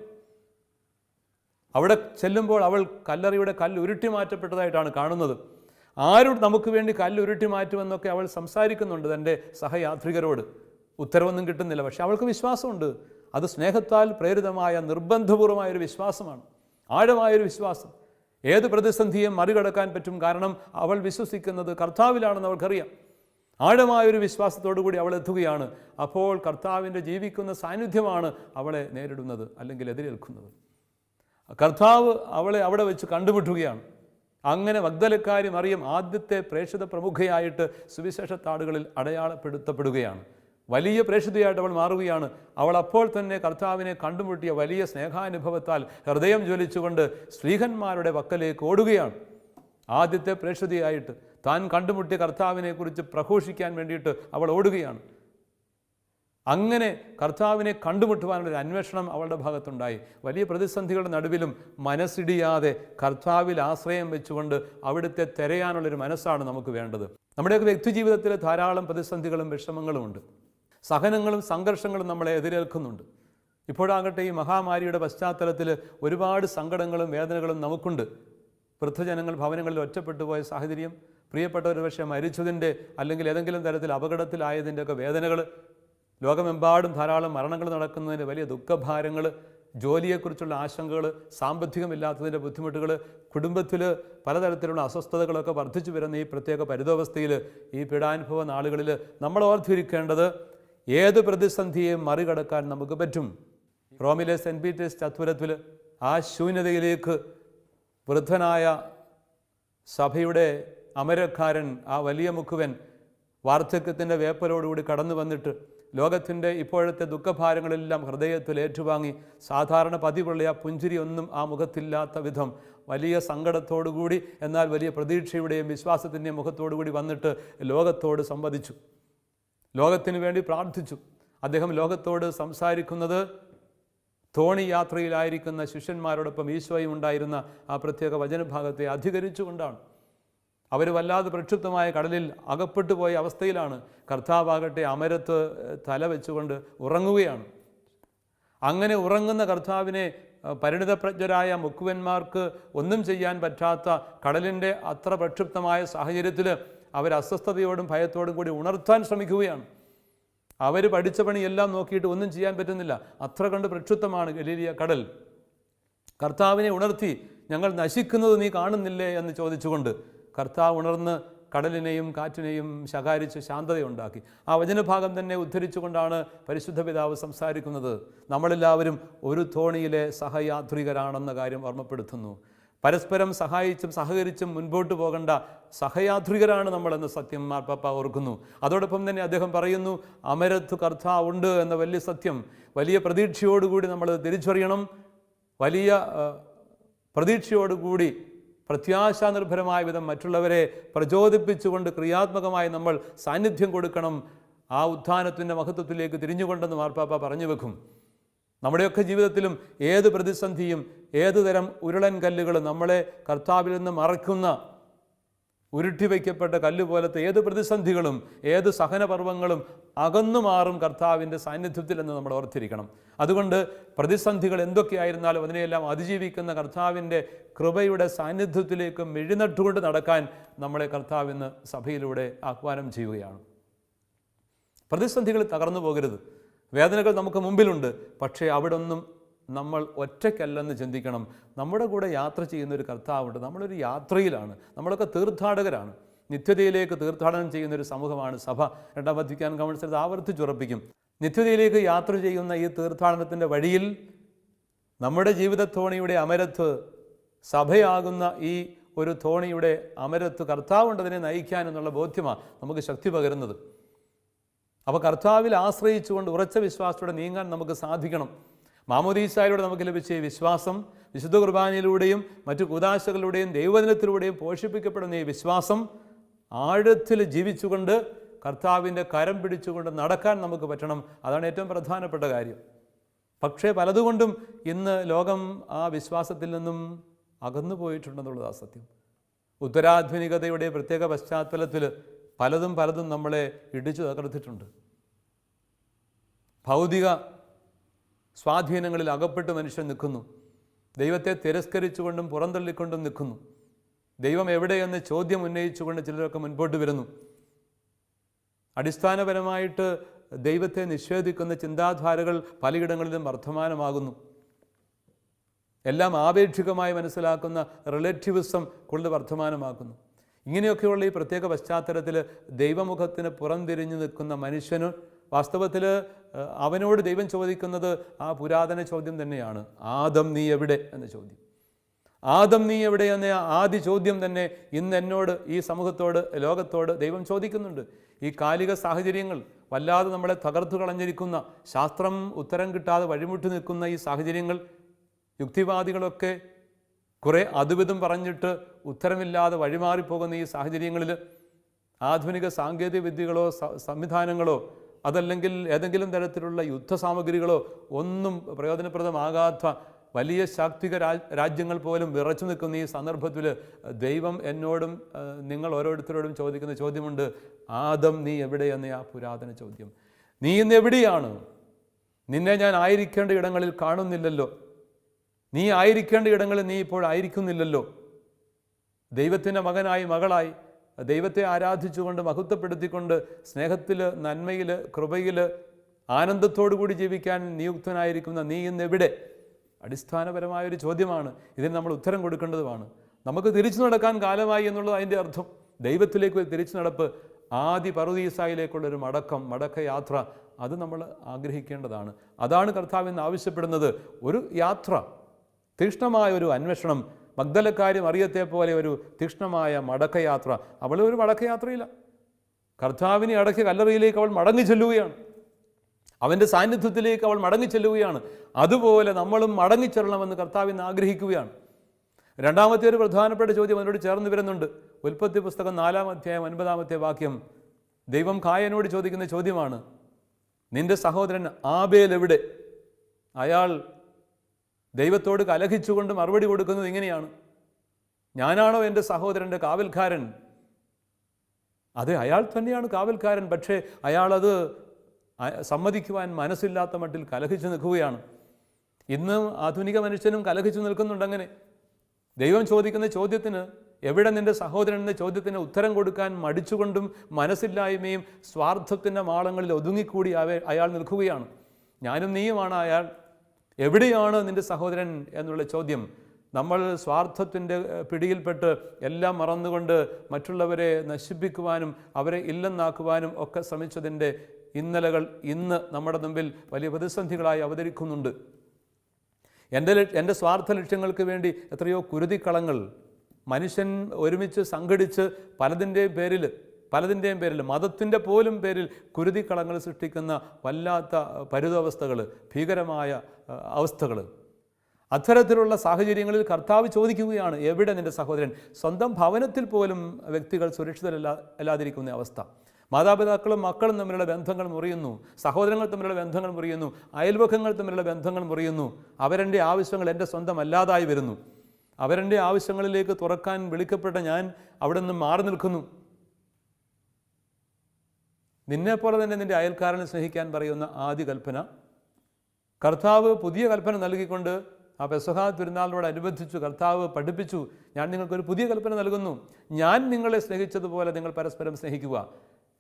അവിടെ ചെല്ലുമ്പോൾ അവൾ കല്ലറിയുടെ കല്ല് ഉരുട്ടി മാറ്റപ്പെട്ടതായിട്ടാണ് കാണുന്നത്. ആരും നമുക്ക് വേണ്ടി കല്ല് ഉരുട്ടി മാറ്റുമെന്നൊക്കെ അവൾ സംസാരിക്കുന്നുണ്ട് തന്റെ സഹയാത്രികരോട്. ഉത്തരവൊന്നും കിട്ടുന്നില്ല. പക്ഷെ അവൾക്ക് വിശ്വാസമുണ്ട്. അത് സ്നേഹത്താൽ പ്രേരിതമായ നിർബന്ധപൂർവമായൊരു വിശ്വാസമാണ്. ആഴമായൊരു വിശ്വാസം. ഏത് പ്രതിസന്ധിയും മറികടക്കാൻ പറ്റും? കാരണം അവൾ വിശ്വസിക്കുന്നത് കർത്താവിലാണെന്ന് അവൾക്കറിയാം. ആഴമായൊരു വിശ്വാസത്തോടു കൂടി അവൾ എത്തുകയാണ്. അപ്പോൾ കർത്താവിന്റെ ജീവിക്കുന്ന സാന്നിധ്യമാണ് അവളെ നേരിടുന്നത് അല്ലെങ്കിൽ എതിരേൽക്കുന്നത്. കർത്താവ് അവളെ അവിടെ വെച്ച് കണ്ടുമുട്ടുകയാണ്. അങ്ങനെ വഗ്ദലക്കാരി മറിയം ആദ്യത്തെ പ്രേക്ഷിത പ്രമുഖയായിട്ട് സുവിശേഷത്താടുകളിൽ അടയാളപ്പെടുത്തപ്പെടുകയാണ്. വലിയ പ്രേക്ഷിതയായിട്ട് അവൾ മാറുകയാണ്. അവൾ അപ്പോൾ തന്നെ കർത്താവിനെ കണ്ടുമുട്ടിയ വലിയ സ്നേഹാനുഭവത്താൽ ഹൃദയം ജ്വലിച്ചുകൊണ്ട് സ്ത്രീഹന്മാരുടെ പക്കലേക്ക് ഓടുകയാണ്. ആദ്യത്തെ പ്രേക്ഷിതയായിട്ട് താൻ കണ്ടുമുട്ടിയ കർത്താവിനെക്കുറിച്ച് പ്രഘോഷിക്കാൻ വേണ്ടിയിട്ട് അവൾ ഓടുകയാണ്. അങ്ങനെ കർത്താവിനെ കണ്ടുമുട്ടുവാനുള്ള ഒരു അന്വേഷണം അവളുടെ ഭാഗത്തുണ്ടായി. വലിയ പ്രതിസന്ധികളുടെ നടുവിലും മനസ്സിടിയാതെ കർത്താവിൽ ആശ്രയം വെച്ചുകൊണ്ട് അവിടുത്തെ തിരയാനുള്ളൊരു മനസ്സാണ് നമുക്ക് വേണ്ടത്. നമ്മുടെയൊക്കെ വ്യക്തിജീവിതത്തിൽ ധാരാളം പ്രതിസന്ധികളും വിഷമങ്ങളുമുണ്ട്. സഹനങ്ങളും സംഘർഷങ്ങളും നമ്മളെ എതിരേൽക്കുന്നുണ്ട്. ഇപ്പോഴാകട്ടെ ഈ മഹാമാരിയുടെ പശ്ചാത്തലത്തിൽ ഒരുപാട് സങ്കടങ്ങളും വേദനകളും നമുക്കുണ്ട്. വൃദ്ധജനങ്ങൾ ഭവനങ്ങളിൽ ഒറ്റപ്പെട്ടു പോയ സാഹചര്യം പ്രിയപ്പെട്ടവർ പക്ഷേ മരിച്ചതിന്റെ അല്ലെങ്കിൽ ഏതെങ്കിലും തരത്തിൽ അപകടത്തിലായതിന്റെ ഒക്കെ വേദനകൾ ലോകമെമ്പാടും ധാരാളം മരണങ്ങൾ നടക്കുന്നതിന്റെ വലിയ ദുഃഖഭാരങ്ങൾ ജോലിയെക്കുറിച്ചുള്ള ആശങ്കകൾ സാമ്പത്തികമില്ലാത്തതിന്റെ ബുദ്ധിമുട്ടുകൾ കുടുംബത്തിൽ പലതരത്തിലുള്ള അസ്വസ്ഥതകളൊക്കെ വർദ്ധിച്ചു വരുന്ന ഈ പ്രത്യേക പരിതോവസ്ഥയിൽ ഈ പീഡാനുഭവ നാളുകളിൽ നമ്മൾ ഓർത്തിരിക്കേണ്ടത് ഏത് പ്രതിസന്ധിയെയും മറികടക്കാൻ നമുക്ക് പറ്റും. റോമിലെ സെന്റ് പീറ്റേഴ്സ് ചത്വരത്തിൽ ആ ശൂന്യതയിലേക്ക് വൃദ്ധനായ സഭയുടെ അമരക്കാരൻ ആ വലിയ മുഖുവൻ വാർദ്ധക്യത്തിന്റെ വേപ്പലോടുകൂടി കടന്നു വന്നിട്ട് ലോകത്തിന്റെ ഇപ്പോഴത്തെ ദുഃഖഭാരങ്ങളെല്ലാം ഹൃദയത്തിൽ ഏറ്റുവാങ്ങി സാധാരണ പതിവുള്ള ആ പുഞ്ചിരിയൊന്നും ആ മുഖത്തില്ലാത്ത വിധം വലിയ സങ്കടത്തോടുകൂടി എന്നാൽ വലിയ പ്രതീക്ഷയുടെയും വിശ്വാസത്തിന്റെയും മുഖത്തോടുകൂടി വന്നിട്ട് ലോകത്തോട് സംവദിച്ചു. ലോകത്തിന് വേണ്ടി പ്രാർത്ഥിച്ചു. അദ്ദേഹം ലോകത്തോട് സംസാരിക്കുന്നത് തോണി യാത്രയിലായിരിക്കുന്ന ശിഷ്യന്മാരോടൊപ്പം ഈശോയും ഉണ്ടായിരുന്ന ആ പ്രത്യേക വചനഭാഗത്തെ അധികരിച്ചുകൊണ്ടാണ്. അവർ വല്ലാതെ പ്രക്ഷുപ്തമായ കടലിൽ അകപ്പെട്ടു പോയ അവസ്ഥയിലാണ് കർത്താവാകട്ടെ അമരത്ത് തല വെച്ചുകൊണ്ട് ഉറങ്ങുകയാണ്. അങ്ങനെ ഉറങ്ങുന്ന കർത്താവിനെ പരിണിതപ്രജ്ഞരായ മുക്കുവന്മാർക്ക് ഒന്നും ചെയ്യാൻ പറ്റാത്ത കടലിന്റെ അത്ര പ്രക്ഷുപ്തമായ സാഹചര്യത്തിൽ അവർ അസ്വസ്ഥതയോടും ഭയത്തോടും കൂടി ഉണർത്താൻ ശ്രമിക്കുകയാണ്. അവർ പഠിച്ച പണിയെല്ലാം നോക്കിയിട്ട് ഒന്നും ചെയ്യാൻ പറ്റുന്നില്ല. അത്ര കണ്ട് പ്രക്ഷുബ്ധമാണ് ഗലീലിയ കടൽ. കർത്താവിനെ ഉണർത്തി ഞങ്ങൾ നശിക്കുന്നത് നീ കാണുന്നില്ലേ? എന്ന് ചോദിച്ചുകൊണ്ട് കർത്താവ് ഉണർന്ന് കടലിനെയും കാറ്റിനെയും ശകാരിച്ച് ശാന്തതയുണ്ടാക്കി. ആ വചനഭാഗം തന്നെ ഉദ്ധരിച്ചുകൊണ്ടാണ് പരിശുദ്ധ പിതാവ് സംസാരിക്കുന്നത്. നമ്മളെല്ലാവരും ഒരു തോണിയിലെ സഹയാത്രികരാണെന്ന കാര്യം ഓർമ്മപ്പെടുത്തുന്നു. പരസ്പരം സഹായിച്ചും സഹകരിച്ചും മുൻപോട്ട് പോകേണ്ട സഹയാത്രികരാണ് നമ്മളെന്ന് സത്യം മാർപ്പാപ്പ ഓർക്കുന്നു. അതോടൊപ്പം തന്നെ അദ്ദേഹം പറയുന്നു അമരത്ത് കർത്താവുണ്ട് എന്ന വലിയ സത്യം വലിയ പ്രതീക്ഷയോടുകൂടി നമ്മൾ തിരിച്ചറിയണം. വലിയ പ്രതീക്ഷയോടുകൂടി പ്രത്യാശാനിർഭരമായ വിധം മറ്റുള്ളവരെ പ്രചോദിപ്പിച്ചുകൊണ്ട് ക്രിയാത്മകമായി നമ്മൾ സാന്നിധ്യം കൊടുക്കണം. ആ ഉത്ഥാനത്തിന്റെ മഹത്വത്തിലേക്ക് തിരിഞ്ഞുകൊണ്ടെന്ന് മാർപ്പാപ്പ പറഞ്ഞു വെക്കും. നമ്മുടെയൊക്കെ ജീവിതത്തിലും ഏത് പ്രതിസന്ധിയും ഏത് തരം ഉരുളൻ കല്ലുകളും നമ്മളെ കർത്താവിൽ നിന്ന് മറക്കുന്ന ഉരുട്ടി വയ്ക്കപ്പെട്ട കല്ല് പോലത്തെ ഏത് പ്രതിസന്ധികളും ഏത് സഹനപർവങ്ങളും അകന്നു മാറും കർത്താവിന്റെ സാന്നിധ്യത്തിൽ എന്ന് നമ്മൾ ഓർത്തിരിക്കണം. അതുകൊണ്ട് പ്രതിസന്ധികൾ എന്തൊക്കെയായിരുന്നാലും അതിനെയെല്ലാം അതിജീവിക്കുന്ന കർത്താവിന്റെ കൃപയുടെ സാന്നിധ്യത്തിലേക്ക് മെഴുന്നട്ടുകൊണ്ട് നടക്കാൻ നമ്മളെ കർത്താവ് ഇന്ന് സഭയിലൂടെ ആഹ്വാനം ചെയ്യുകയാണ്. പ്രതിസന്ധികൾ തകർന്നു പോകരുത്. വേദനകൾ നമുക്ക് മുമ്പിലുണ്ട്. പക്ഷേ അവിടെ ഒന്നും നമ്മൾ ഒറ്റയ്ക്കല്ലെന്ന് ചിന്തിക്കണം. നമ്മുടെ കൂടെ യാത്ര ചെയ്യുന്ന ഒരു കർത്താവുണ്ട്. നമ്മളൊരു യാത്രയിലാണ്. നമ്മളൊക്കെ തീർത്ഥാടകരാണ്. നിത്യതയിലേക്ക് തീർത്ഥാടനം ചെയ്യുന്ന ഒരു സമൂഹമാണ് സഭ. രണ്ടാം വധിക്കാൻ കൗൺസിൽ ആവർത്തിച്ചുറപ്പിക്കും. നിത്യതയിലേക്ക് യാത്ര ചെയ്യുന്ന ഈ തീർത്ഥാടനത്തിന്റെ വഴിയിൽ നമ്മുടെ ജീവിത തോണിയുടെ അമരത്ത് സഭയാകുന്ന ഈ ഒരു തോണിയുടെ അമരത്ത് കർത്താവുണ്ടതിനെ നയിക്കാൻ എന്നുള്ള ബോധ്യമാണ് നമുക്ക് ശക്തി പകരുന്നത്. അപ്പോൾ കർത്താവിൽ ആശ്രയിച്ചുകൊണ്ട് ഉറച്ച വിശ്വാസത്തോടെ നീങ്ങാൻ നമുക്ക് സാധിക്കണം. മാമോദീസായിലൂടെ നമുക്ക് ലഭിച്ച ഈ വിശ്വാസം വിശുദ്ധ കുർബാനയിലൂടെയും മറ്റു കുതാശകളിലൂടെയും ദൈവദിനത്തിലൂടെയും പോഷിപ്പിക്കപ്പെടുന്ന ഈ വിശ്വാസം ആഴത്തിൽ ജീവിച്ചുകൊണ്ട് കർത്താവിന്റെ കരം പിടിച്ചുകൊണ്ട് നടക്കാൻ നമുക്ക് പറ്റണം. അതാണ് ഏറ്റവും പ്രധാനപ്പെട്ട കാര്യം. പക്ഷേ പലതുകൊണ്ടും ഇന്ന് ലോകം ആ വിശ്വാസത്തിൽ നിന്നും അകന്നു പോയിട്ടുണ്ടെന്നുള്ളത് സത്യം. ഉത്തരാധുനികതയുടെ പ്രത്യേക പശ്ചാത്തലത്തിൽ പലതും പലതും നമ്മളെ ഇടിച്ചു തകർത്തിട്ടുണ്ട്. ഭൗതിക സ്വാധീനങ്ങളിൽ അകപ്പെട്ട് മനുഷ്യൻ നിൽക്കുന്നു. ദൈവത്തെ തിരസ്കരിച്ചുകൊണ്ടും പുറന്തള്ളിക്കൊണ്ടും നിൽക്കുന്നു. ദൈവം എവിടെയെന്ന് ചോദ്യം ഉന്നയിച്ചുകൊണ്ട് ചിലരൊക്കെ മുൻപോട്ട് വരുന്നു. അടിസ്ഥാനപരമായിട്ട് ദൈവത്തെ നിഷേധിക്കുന്ന ചിന്താധാരകൾ പലയിടങ്ങളിലും വർദ്ധമാനമാകുന്നു. എല്ലാം ആപേക്ഷികമായി മനസ്സിലാക്കുന്ന റിലേറ്റീവിസം കൂടുതൽ വർദ്ധമാനമാക്കുന്നു. ഇങ്ങനെയൊക്കെയുള്ള ഈ പ്രത്യേക പശ്ചാത്തലത്തിൽ ദൈവമുഖത്തിന് പുറംതിരിഞ്ഞു നിൽക്കുന്ന മനുഷ്യന് വാസ്തവത്തിൽ അവനോട് ദൈവം ചോദിക്കുന്നത് ആ പുരാതന ചോദ്യം തന്നെയാണ്. ആദം നീ എവിടെ എന്ന ചോദ്യം. ആദം നീ എവിടെ എന്ന ആദ്യ ചോദ്യം തന്നെ ഇന്ന് എന്നോട് ഈ സമൂഹത്തോട് ലോകത്തോട് ദൈവം ചോദിക്കുന്നുണ്ട്. ഈ കാലിക സാഹചര്യങ്ങൾ വല്ലാതെ നമ്മളെ തകർത്തു കളഞ്ഞിരിക്കുന്ന ശാസ്ത്രം ഉത്തരം കിട്ടാതെ വഴിമുട്ടി നിൽക്കുന്ന ഈ സാഹചര്യങ്ങൾ യുക്തിവാദികളൊക്കെ കുറേ അതുവിധം പറഞ്ഞിട്ട് ഉത്തരമില്ലാതെ വഴിമാറിപ്പോകുന്ന ഈ സാഹചര്യങ്ങളിൽ ആധുനിക സാങ്കേതിക വിദ്യകളോ സംവിധാനങ്ങളോ അതല്ലെങ്കിൽ ഏതെങ്കിലും തരത്തിലുള്ള യുദ്ധ സാമഗ്രികളോ ഒന്നും പ്രയോജനപ്രദമാകാത്ത വലിയ ശാക്തിക രാജ്യങ്ങൾ പോലും വിറച്ചു നിൽക്കുന്ന ഈ സന്ദർഭത്തിൽ ദൈവം എന്നോടും നിങ്ങൾ ഓരോരുത്തരോടും ചോദിക്കുന്ന ചോദ്യമുണ്ട്. ആദം നീ എവിടെയെന്ന ആ പുരാതന ചോദ്യം. നീ ഇന്ന് എവിടെയാണ്? നിന്നെ ഞാൻ ആയിരിക്കേണ്ട ഇടങ്ങളിൽ കാണുന്നില്ലല്ലോ. നീ ആയിരിക്കേണ്ട ഇടങ്ങളിൽ നീ ഇപ്പോൾ ആയിരിക്കുന്നില്ലല്ലോ. ദൈവത്തിന്റെ മകനായി മകളായി ദൈവത്തെ ആരാധിച്ചുകൊണ്ട് മഹത്വപ്പെടുത്തിക്കൊണ്ട് സ്നേഹത്തിൽ നന്മയിൽ കൃപയിൽ കൂടി ജീവിക്കാൻ നിയുക്തനായിരിക്കുന്ന നീ ഇന്ന് എവിടെ? അടിസ്ഥാനപരമായൊരു ചോദ്യമാണ്. ഇതിന് നമ്മൾ ഉത്തരം കൊടുക്കേണ്ടതുമാണ്. നമുക്ക് തിരിച്ചു നടക്കാൻ കാലമായി എന്നുള്ളത് അതിന്റെ അർത്ഥം. ദൈവത്തിലേക്ക് ഒരു തിരിച്ചു നടപ്പ് ആദി പറുദീസായിലേക്കുള്ളൊരു മടക്കം മടക്കയാത്ര അത് നമ്മൾ ആഗ്രഹിക്കേണ്ടതാണ്. അതാണ് കർത്താവ് ഇന്ന് ആവശ്യപ്പെടുന്നത്. ഒരു യാത്ര തീക്ഷ്ണമായ ഒരു അന്വേഷണം മഗ്ദലക്കാരി അറിയത്തെ പോലെ ഒരു തീക്ഷ്ണമായ മടക്കയാത്ര. അവൾ ഒരു മടക്കയാത്രയില്ല. കർത്താവിനെ അടക്കിയ കല്ലറയിലേക്ക് അവൾ മടങ്ങി ചെല്ലുകയാണ്. അവന്റെ സാന്നിധ്യത്തിലേക്ക് അവൾ മടങ്ങി ചെല്ലുകയാണ്. അതുപോലെ നമ്മളും മടങ്ങി മടങ്ങിച്ചെല്ലണമെന്ന് കർത്താവിന് ആഗ്രഹിക്കുകയാണ്. രണ്ടാമത്തെ ഒരു പ്രധാനപ്പെട്ട ചോദ്യം അതിനോട് ചേർന്ന് വരുന്നുണ്ട്. ഉൽപ്പത്തി പുസ്തകം നാലാം അധ്യായം ഒൻപതാമത്തെ വാക്യം. ദൈവം കായനോട് ചോദിക്കുന്ന ചോദ്യമാണ് നിന്റെ സഹോദരൻ ആബേൽ എവിടെ? അയാൾ ദൈവത്തോട് കലഹിച്ചുകൊണ്ട് മറുപടി കൊടുക്കുന്നത് ഇങ്ങനെയാണ്. ഞാനാണോ എന്റെ സഹോദരന്റെ കാവൽക്കാരൻ? അതെ അയാൾ തന്നെയാണ് കാവൽക്കാരൻ പക്ഷേ അയാളത് സമ്മതിക്കുവാൻ മനസ്സില്ലാത്ത മട്ടിൽ കലഹിച്ചു നിൽക്കുകയാണ്. ഇന്ന് ആധുനിക മനുഷ്യനും കലഹിച്ചു നിൽക്കുന്നുണ്ട് അങ്ങനെ. ദൈവം ചോദിക്കുന്ന ചോദ്യത്തിന് എവിടെ നിന്റെ സഹോദരൻ എന്ന ചോദ്യത്തിന് ഉത്തരം കൊടുക്കാൻ മടിച്ചുകൊണ്ടും മനസ്സില്ലായ്മയും സ്വാർത്ഥത്തിന്റെ മാളങ്ങളിൽ ഒതുങ്ങിക്കൂടി അയാൾ നിൽക്കുകയാണ്. ഞാനും നീയുമാണ് അയാൾ. എവിടെയാണ് നിന്റെ സഹോദരൻ എന്നുള്ള ചോദ്യം. നമ്മൾ സ്വാർത്ഥത്തിന്റെ പിടിയിൽപ്പെട്ട് എല്ലാം മറന്നുകൊണ്ട് മറ്റുള്ളവരെ നശിപ്പിക്കുവാനും അവരെ ഇല്ലെന്നാക്കുവാനും ഒക്കെ ശ്രമിച്ചതിന്റെ ഇന്നലകൾ ഇന്ന് നമ്മുടെ മുമ്പിൽ വലിയ പ്രതിസന്ധികളായി അവതരിക്കുന്നുണ്ട്. എന്റെ എന്റെ സ്വാർത്ഥ ലക്ഷ്യങ്ങൾക്ക് വേണ്ടി എത്രയോ കുരുതിക്കളങ്ങൾ മനുഷ്യൻ ഒരുമിച്ച് സംഘടിച്ച് പലതിന്റെയും പേരിൽ പലതിന്റെയും പേരിൽ മതത്തിന്റെ പോലും പേരിൽ കുരുതിക്കളങ്ങൾ സൃഷ്ടിക്കുന്ന വല്ലാത്ത പരിതാവസ്ഥകൾ ഭീകരമായ അവസ്ഥകൾ അത്തരത്തിലുള്ള സാഹചര്യങ്ങളിൽ കർത്താവ് ചോദിക്കുകയാണ് എവിടെ നിന്റെ സഹോദരൻ? സ്വന്തം ഭവനത്തിൽ പോലും വ്യക്തികൾ സുരക്ഷിതരല്ല അല്ലാതിരിക്കുന്ന അവസ്ഥ. മാതാപിതാക്കളും മക്കളും തമ്മിലുള്ള ബന്ധങ്ങൾ മുറിയുന്നു സഹോദരങ്ങൾ തമ്മിലുള്ള ബന്ധങ്ങൾ മുറിയുന്നു അയൽവക്കങ്ങൾ തമ്മിലുള്ള ബന്ധങ്ങൾ മുറിയുന്നു. അവരെന്റെ ആവശ്യങ്ങൾ എന്റെ സ്വന്തം അല്ലാതായി വരുന്നു. അവരെന്റെ ആവശ്യങ്ങളിലേക്ക് തുറക്കാൻ വിളിക്കപ്പെട്ട ഞാൻ അവിടെ നിന്ന് മാറി നിൽക്കുന്നു. നിന്നെപ്പോലെ തന്നെ നിന്റെ അയൽക്കാരനെ സ്നേഹിക്കാൻ പറയുന്ന ആദ്യ കൽപ്പന. കർത്താവ് പുതിയ കൽപ്പന നൽകിക്കൊണ്ട് ആ പെസഹ തിരുനാളിനോടനുബന്ധിച്ചു കർത്താവ് പഠിപ്പിച്ചു ഞാൻ നിങ്ങൾക്കൊരു പുതിയ കൽപ്പന നൽകുന്നു. ഞാൻ നിങ്ങളെ സ്നേഹിച്ചതുപോലെ നിങ്ങൾ പരസ്പരം സ്നേഹിക്കുക.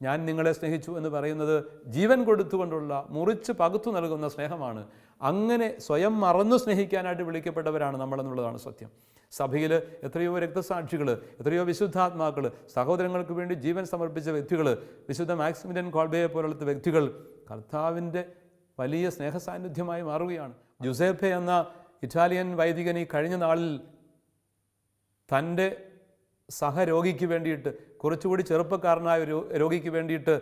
ഞാൻ നിങ്ങളെ സ്നേഹിച്ചു എന്ന് പറയുന്നത് ജീവൻ കൊടുത്തുകൊണ്ടുള്ള മുറിച്ച് പകുത്തു നൽകുന്ന സ്നേഹമാണ്. അങ്ങനെ സ്വയം മറന്നു സ്നേഹിക്കാനായിട്ട് വിളിക്കപ്പെട്ടവരാണ് നമ്മളെന്നുള്ളതാണ് സത്യം. സഭയിൽ എത്രയോ രക്തസാക്ഷികൾ എത്രയോ വിശുദ്ധാത്മാക്കൾ സഹോദരങ്ങൾക്ക് വേണ്ടി ജീവൻ സമർപ്പിച്ച വ്യക്തികൾ വിശുദ്ധ മാക്സിമിലിയൻ കോൾബയെ പോലുള്ള വ്യക്തികൾ കർത്താവിന്റെ വലിയ സ്നേഹസാന്നിധ്യമായി മാറുകയാണ്. ജുസേഫെ എന്ന ഇറ്റാലിയൻ വൈദികൻ ഈ കഴിഞ്ഞ നാളിൽ തന്റെ സഹരോഗിക്ക് വേണ്ടിയിട്ട് കുറച്ചുകൂടി ചെറുപ്പക്കാരനായ ഒരു രോഗിക്ക് വേണ്ടിയിട്ട്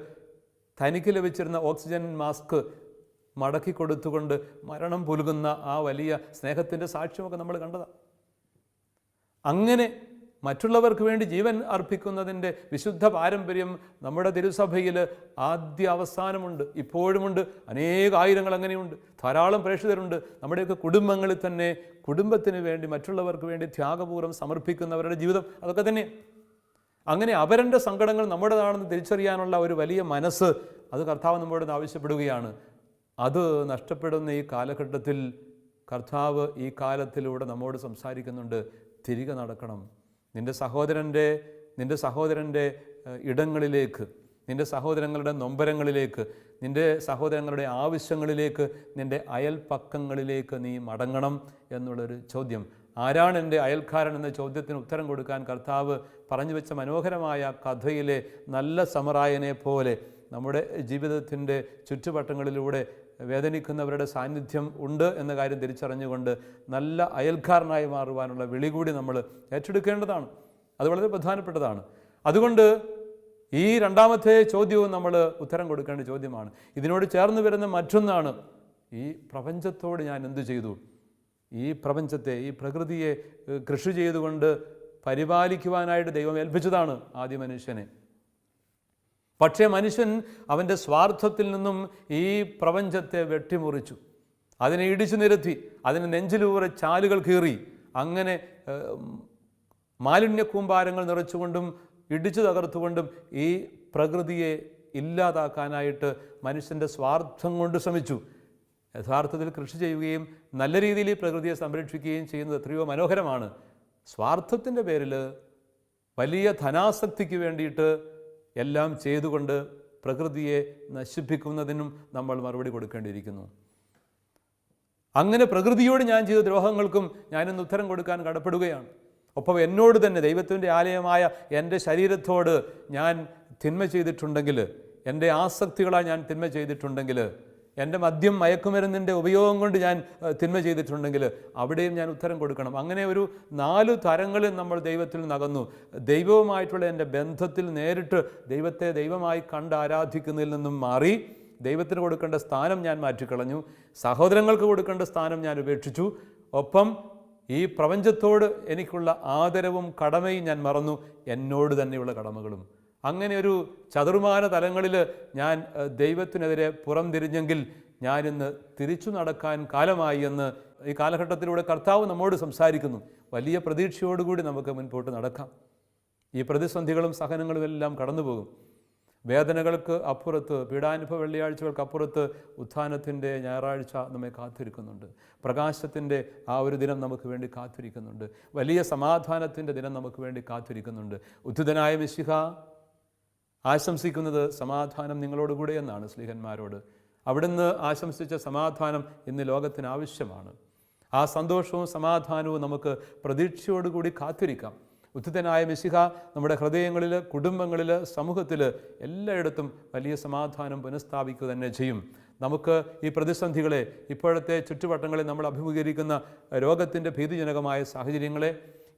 തനിക്ക് ലഭിച്ചിരുന്ന ഓക്സിജൻ മാസ്ക് മടക്കി കൊടുത്തുകൊണ്ട് മരണം പുലുകുന്ന ആ വലിയ സ്നേഹത്തിന്റെ സാക്ഷ്യമൊക്കെ നമ്മൾ കണ്ടതാണ് അങ്ങനെ മറ്റുള്ളവർക്ക് വേണ്ടി ജീവൻ അർപ്പിക്കുന്നതിന്റെ വിശുദ്ധ പാരമ്പര്യം നമ്മുടെ തിരുസഭയിൽ ആദ്യ അവസാനമുണ്ട്. ഇപ്പോഴുമുണ്ട്. അനേകായിരങ്ങൾ അങ്ങനെയുണ്ട്. ധാരാളം പ്രേക്ഷിതരുണ്ട്. നമ്മുടെയൊക്കെ കുടുംബങ്ങളിൽ തന്നെ കുടുംബത്തിന് വേണ്ടി മറ്റുള്ളവർക്ക് വേണ്ടി ത്യാഗപൂർവം സമർപ്പിക്കുന്നവരുടെ ജീവിതം അതൊക്കെ തന്നെ അങ്ങനെ അവരന്റെ സങ്കടങ്ങൾ നമ്മുടേതാണെന്ന് തിരിച്ചറിയാനുള്ള ഒരു വലിയ മനസ്സ് അത് കർത്താവ് നമ്മോട് ആവശ്യപ്പെടുകയാണ്. അത് നഷ്ടപ്പെടുന്ന ഈ കാലഘട്ടത്തിൽ കർത്താവ് ഈ കാലത്തിലൂടെ നമ്മോട് സംസാരിക്കുന്നുണ്ട്. തിരികെ നടക്കണം. നിന്റെ സഹോദരന്റെ നിന്റെ സഹോദരന്റെ ഇടങ്ങളിലേക്ക് നിന്റെ സഹോദരങ്ങളുടെ നൊമ്പരങ്ങളിലേക്ക് നിന്റെ സഹോദരങ്ങളുടെ ആവശ്യങ്ങളിലേക്ക് നിന്റെ അയൽപ്പക്കങ്ങളിലേക്ക് നീ മടങ്ങണം എന്നുള്ളൊരു ചോദ്യം. ആരാണ് എന്റെ അയൽക്കാരൻ എന്ന ചോദ്യത്തിന് ഉത്തരം കൊടുക്കാൻ കർത്താവ് പറഞ്ഞു വെച്ച മനോഹരമായ കഥയിലെ നല്ല സമറായനെ പോലെ നമ്മുടെ ജീവിതത്തിന്റെ ചുറ്റുവട്ടങ്ങളിലൂടെ വേദനിക്കുന്നവരുടെ സാന്നിധ്യം ഉണ്ട് എന്ന കാര്യം തിരിച്ചറിഞ്ഞുകൊണ്ട് നല്ല അയൽക്കാരനായി മാറുവാനുള്ള വിളി കൂടി നമ്മൾ ഏറ്റെടുക്കേണ്ടതാണ്. അത് വളരെ പ്രധാനപ്പെട്ടതാണ്. അതുകൊണ്ട് ഈ രണ്ടാമത്തെ ചോദ്യവും നമ്മൾ ഉത്തരം കൊടുക്കേണ്ട ചോദ്യമാണ്. ഇതിനോട് ചേർന്ന് വരുന്ന മറ്റൊന്നാണ് ഈ പ്രപഞ്ചത്തോട് ഞാൻ എന്തു ചെയ്തു? ഈ പ്രപഞ്ചത്തെ ഈ പ്രകൃതിയെ കൃഷി ചെയ്തുകൊണ്ട് പരിപാലിക്കുവാനായിട്ട് ദൈവം ഏൽപ്പിച്ചതാണ് ആദ്യ മനുഷ്യനെ. പക്ഷേ മനുഷ്യൻ അവന്റെ സ്വാർത്ഥത്തിൽ നിന്നും ഈ പ്രപഞ്ചത്തെ വെട്ടിമുറിച്ചു. അതിനെ ഇടിച്ചു നിരത്തി അതിന് നെഞ്ചിലൂറെ ചാലുകൾ കീറി അങ്ങനെ മാലിന്യ കൂമ്പാരങ്ങൾ നിറച്ചുകൊണ്ടും ഇടിച്ചു തകർത്തുകൊണ്ടും ഈ പ്രകൃതിയെ ഇല്ലാതാക്കാനായിട്ട് മനുഷ്യന്റെ സ്വാർത്ഥം കൊണ്ട് ശ്രമിച്ചു. യഥാർത്ഥത്തിൽ കൃഷി ചെയ്യുകയും നല്ല രീതിയിൽ പ്രകൃതിയെ സംരക്ഷിക്കുകയും ചെയ്യുന്നത് എത്രയോ മനോഹരമാണ്. സ്വാർത്ഥത്തിന്റെ പേരിൽ വലിയ ധനാസക്തിക്ക് വേണ്ടിയിട്ട് എല്ലാം ചെയ്തുകൊണ്ട് പ്രകൃതിയെ നശിപ്പിക്കുന്നതിനും നമ്മൾ മറുപടി കൊടുക്കേണ്ടിയിരിക്കുന്നു. അങ്ങനെ പ്രകൃതിയോട് ഞാൻ ചെയ്ത ദ്രോഹങ്ങൾക്കും ഞാനിന്ന് ഉത്തരം കൊടുക്കാൻ കടപ്പെടുകയാണ്. ഒപ്പം എന്നോട് തന്നെ ദൈവത്തിന്റെ ആലയമായ എന്റെ ശരീരത്തോട് ഞാൻ തിന്മ ചെയ്തിട്ടുണ്ടെങ്കിൽ എന്റെ ആസക്തികളായി ഞാൻ തിന്മ ചെയ്തിട്ടുണ്ടെങ്കിൽ എന്റെ മദ്യം മയക്കുമരുന്നിന്റെ ഉപയോഗം കൊണ്ട് ഞാൻ തിന്മ ചെയ്തിട്ടുണ്ടെങ്കിൽ അവിടെയും ഞാൻ ഉത്തരം കൊടുക്കണം. അങ്ങനെ ഒരു നാല് തരങ്ങളിൽ നമ്മൾ ദൈവത്തിൽ നകന്നു. ദൈവവുമായിട്ടുള്ള എന്റെ ബന്ധത്തിൽ നേരിട്ട് ദൈവത്തെ ദൈവമായി കണ്ട് ആരാധിക്കുന്നതിൽ നിന്നും മാറി ദൈവത്തിന് കൊടുക്കേണ്ട സ്ഥാനം ഞാൻ മാറ്റിക്കളഞ്ഞു. സഹോദരങ്ങൾക്ക് കൊടുക്കേണ്ട സ്ഥാനം ഞാൻ ഉപേക്ഷിച്ചു. ഒപ്പം ഈ പ്രപഞ്ചത്തോട് എനിക്കുള്ള ആദരവും കടമയും ഞാൻ മറന്നു. എന്നോട് തന്നെയുള്ള കടമകളും. അങ്ങനെ ഒരു ചതുർമാന തലങ്ങളിൽ ഞാൻ ദൈവത്തിനെതിരെ പുറം തിരിഞ്ഞെങ്കിൽ ഞാനിന്ന് തിരിച്ചു നടക്കാൻ കാലമായി എന്ന് ഈ കാലഘട്ടത്തിലൂടെ കർത്താവ് നമ്മോട് സംസാരിക്കുന്നു. വലിയ പ്രതീക്ഷയോടുകൂടി നമുക്ക് മുൻപോട്ട് നടക്കാം. ഈ പ്രതിസന്ധികളും സഹനങ്ങളും എല്ലാം കടന്നുപോകും. വേദനകൾക്ക് അപ്പുറത്ത് പീഡാനുഭവ വെള്ളിയാഴ്ചകൾക്ക് അപ്പുറത്ത് ഉത്ഥാനത്തിന്റെ ഞായറാഴ്ച നമ്മെ കാത്തിരിക്കുന്നുണ്ട്. പ്രകാശത്തിന്റെ ആ ഒരു ദിനം നമുക്ക് വേണ്ടി കാത്തിരിക്കുന്നുണ്ട്. വലിയ സമാധാനത്തിന്റെ ദിനം നമുക്ക് വേണ്ടി കാത്തിരിക്കുന്നുണ്ട്. ഉദ്ധിതനായ മിശിഹ ആശംസിക്കുന്നത് സമാധാനം നിങ്ങളോടുകൂടെ എന്നാണ് സ്ലീഹന്മാരോട് അവിടുന്ന് ആശംസിച്ച സമാധാനം ഇന്ന് ലോകത്തിന് ആവശ്യമാണ്. ആ സന്തോഷവും സമാധാനവും നമുക്ക് പ്രതീക്ഷയോടുകൂടി കാത്തിരിക്കാം. ഉദ്ധിതനായ മിശിഹ നമ്മുടെ ഹൃദയങ്ങളിൽ കുടുംബങ്ങളിൽ സമൂഹത്തിൽ എല്ലായിടത്തും വലിയ സമാധാനം പുനഃസ്ഥാപിക്കുക തന്നെ ചെയ്യും. നമുക്ക് ഈ പ്രതിസന്ധികളെ ഇപ്പോഴത്തെ ചുറ്റുവട്ടങ്ങളിൽ നമ്മൾ അഭിമുഖീകരിക്കുന്ന രോഗത്തിന്റെ ഭീതിജനകമായ സാഹചര്യങ്ങളെ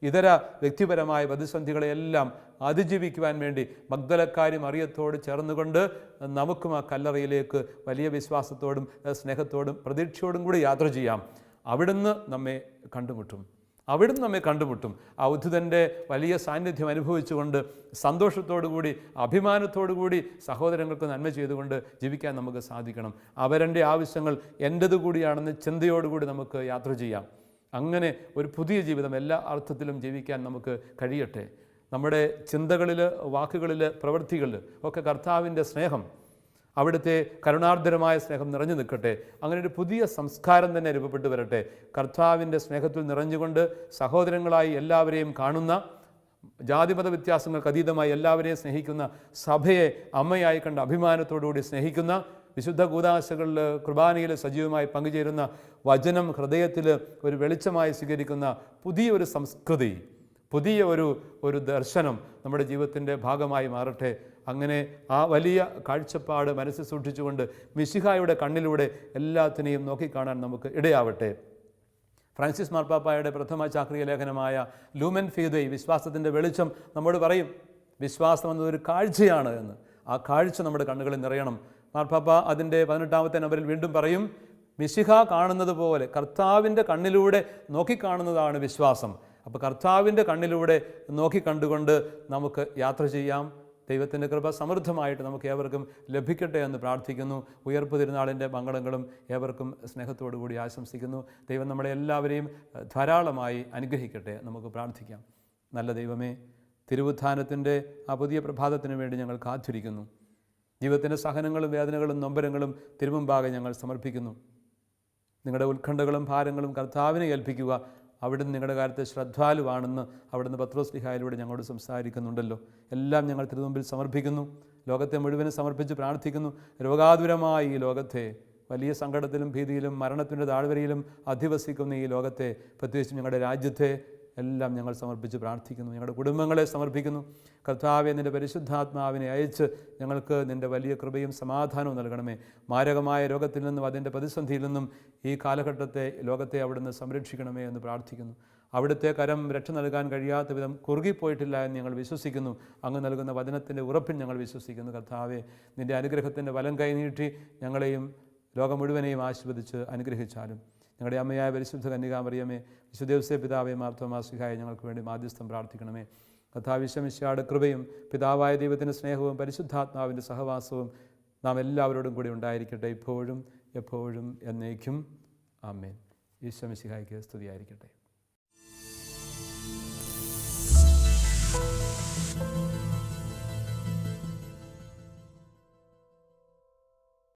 ഇതര വ്യക്തിപരമായ പ്രതിസന്ധികളെയെല്ലാം അതിജീവിക്കുവാൻ വേണ്ടി മഗ്ദലക്കാരി മറിയത്തോട് ചേർന്നുകൊണ്ട് നമുക്കും ആ കല്ലറയിലേക്ക് വലിയ വിശ്വാസത്തോടും സ്നേഹത്തോടും പ്രതീക്ഷയോടും കൂടി യാത്ര ചെയ്യാം. അവിടുന്ന് നമ്മെ കണ്ടുമുട്ടും. അവിടുന്ന് നമ്മെ കണ്ടുമുട്ടും. ആ ഉദ്ധുതന്റെ വലിയ സാന്നിധ്യം അനുഭവിച്ചുകൊണ്ട് സന്തോഷത്തോടു കൂടി അഭിമാനത്തോടു കൂടി സഹോദരങ്ങൾക്ക് നന്മ ചെയ്തുകൊണ്ട് ജീവിക്കാൻ നമുക്ക് സാധിക്കണം. അവരന്റെ ആവശ്യങ്ങൾ എന്റെതുകൂടിയാണെന്ന് ചിന്തയോടുകൂടി നമുക്ക് യാത്ര ചെയ്യാം. അങ്ങനെ ഒരു പുതിയ ജീവിതം എല്ലാ അർത്ഥത്തിലും ജീവിക്കാൻ നമുക്ക് കഴിയട്ടെ. നമ്മുടെ ചിന്തകളിൽ വാക്കുകളിൽ പ്രവൃത്തികളിൽ ഒക്കെ കർത്താവിന്റെ സ്നേഹം അവിടുത്തെ കരുണാർദ്രമായ സ്നേഹം നിറഞ്ഞു നിൽക്കട്ടെ. അങ്ങനെ ഒരു പുതിയ സംസ്കാരം തന്നെ രൂപപ്പെട്ടു വരട്ടെ. കർത്താവിന്റെ സ്നേഹത്തിൽ നിറഞ്ഞുകൊണ്ട് സഹോദരങ്ങളായി എല്ലാവരെയും കാണുന്ന ജാതിമത വ്യത്യാസങ്ങൾക്ക് അതീതമായി എല്ലാവരെയും സ്നേഹിക്കുന്ന സഭയെ അമ്മയായി കണ്ട അഭിമാനത്തോടുകൂടി സ്നേഹിക്കുന്ന വിശുദ്ധ കൂതാശകളിൽ കുർബാനയിൽ സജീവമായി പങ്കുചേരുന്ന വചനം ഹൃദയത്തിൽ ഒരു വെളിച്ചമായി സ്വീകരിക്കുന്ന പുതിയൊരു സംസ്കൃതി പുതിയ ഒരു ഒരു ദർശനം നമ്മുടെ ജീവിതത്തിന്റെ ഭാഗമായി മാറട്ടെ. അങ്ങനെ ആ വലിയ കാഴ്ചപ്പാട് മനസ്സിൽ സൂക്ഷിച്ചുകൊണ്ട് മിശിഹായുടെ കണ്ണിലൂടെ എല്ലാത്തിനെയും നോക്കിക്കാണാൻ നമുക്ക് ഇടയാവട്ടെ. ഫ്രാൻസിസ് മാർപ്പാപ്പായുടെ പ്രഥമ ചാക്രിക ലേഖനമായ ലൂമൻ ഫീദൈ വിശ്വാസത്തിന്റെ വെളിച്ചം നമ്മോട് പറയും. വിശ്വാസം എന്നതൊരു കാഴ്ചയാണ് എന്ന്. ആ കാഴ്ച നമ്മുടെ കണ്ണുകളിൽ നിറയണം. മാർപ്പാപ്പ അതിന്റെ പതിനെട്ടാമത്തെ നമ്പറിൽ വീണ്ടും പറയും മിശിഹ കാണുന്നത് പോലെ കർത്താവിന്റെ കണ്ണിലൂടെ നോക്കിക്കാണുന്നതാണ് വിശ്വാസം. അപ്പോൾ കർത്താവിന്റെ കണ്ണിലൂടെ നോക്കിക്കണ്ടുകൊണ്ട് നമുക്ക് യാത്ര ചെയ്യാം. ദൈവത്തിന്റെ കൃപ സമൃദ്ധമായിട്ട് നമുക്ക് ഏവർക്കും ലഭിക്കട്ടെ എന്ന് പ്രാർത്ഥിക്കുന്നു. ഉയർപ്പ് തിരുനാളിന്റെ മംഗളങ്ങളും ഏവർക്കും സ്നേഹത്തോടു കൂടി ആശംസിക്കുന്നു. ദൈവം നമ്മളെ എല്ലാവരെയും ധാരാളമായി അനുഗ്രഹിക്കട്ടെ നമുക്ക് പ്രാർത്ഥിക്കാം. നല്ല ദൈവമേ തിരുവുത്ഥാനത്തിന്റെ ആ പുതിയ പ്രഭാതത്തിന് വേണ്ടി ഞങ്ങൾ കാത്തിരിക്കുന്നു. ജീവിതത്തിന്റെ സഹനങ്ങളും വേദനകളും നൊമ്പരങ്ങളും തിരുമുമ്പാകെ ഞങ്ങൾ സമർപ്പിക്കുന്നു. നിങ്ങളുടെ ഉത്കണ്ഠകളും ഭാരങ്ങളും കർത്താവിനെ ഏൽപ്പിക്കുക അവിടുന്ന് നിങ്ങളുടെ കാര്യത്തെ ശ്രദ്ധാലുവാണെന്ന് അവിടുന്ന് പത്രോസ്ലിഹായിലൂടെ ഞങ്ങളോട് സംസാരിക്കുന്നുണ്ടല്ലോ. എല്ലാം ഞങ്ങൾ തിരുമുമ്പിൽ സമർപ്പിക്കുന്നു. ലോകത്തെ മുഴുവനും സമർപ്പിച്ച് പ്രാർത്ഥിക്കുന്നു. രോഗാതുരമായ ഈ ലോകത്തെ വലിയ സങ്കടത്തിലും ഭീതിയിലും മരണത്തിന്റെ താഴ്വരയിലും അധിവസിക്കുന്ന ഈ ലോകത്തെ പ്രത്യേകിച്ച് ഞങ്ങളുടെ രാജ്യത്തെ എല്ലാം ഞങ്ങൾ സമർപ്പിച്ച് പ്രാർത്ഥിക്കുന്നു. ഞങ്ങളുടെ കുടുംബങ്ങളെ സമർപ്പിക്കുന്നു. കർത്താവെ നിന്റെ പരിശുദ്ധാത്മാവിനെ അയച്ച് ഞങ്ങൾക്ക് നിന്റെ വലിയ കൃപയും സമാധാനവും നൽകണമേ. മാരകമായ രോഗത്തിൽ നിന്നും അതിന്റെ പ്രതിസന്ധിയിൽ നിന്നും ഈ കാലഘട്ടത്തെ ലോകത്തെ അവിടുന്ന് സംരക്ഷിക്കണമേ എന്ന് പ്രാർത്ഥിക്കുന്നു. അവിടുത്തെ കരം രക്ഷ നൽകാൻ കഴിയാത്ത വിധം കുറുകിപ്പോയിട്ടില്ല എന്ന് ഞങ്ങൾ വിശ്വസിക്കുന്നു. അങ്ങ് നൽകുന്ന വചനത്തിന്റെ ഉറപ്പിൽ ഞങ്ങൾ വിശ്വസിക്കുന്നു. കർത്താവെ നിന്റെ അനുഗ്രഹത്തിന്റെ വലം കൈനീട്ടി ഞങ്ങളെയും ലോകം മുഴുവനെയും ആശീർവദിച്ച് അനുഗ്രഹിച്ചാലും. ഞങ്ങളുടെ അമ്മയായ പരിശുദ്ധ കന്യകാമറിയമേ വിശുദ്ദേവസ്യ പിതാവേ മാർത്തോമാസിഹായ ഞങ്ങൾക്ക് വേണ്ടി മാധ്യസ്ഥം പ്രാർത്ഥിക്കണമേ. കഥാവിശ്വമിശാട് കൃപയും പിതാവായ ദൈവത്തിന്റെ സ്നേഹവും പരിശുദ്ധാത്മാവിന്റെ സഹവാസവും നാം എല്ലാവരോടും കൂടി ഉണ്ടായിരിക്കട്ടെ. ഇപ്പോഴും എപ്പോഴും എന്നേക്കും. ആമേൻ. ഈശ്വമിശിഹായ്ക്ക് സ്തുതിയായിരിക്കട്ടെ.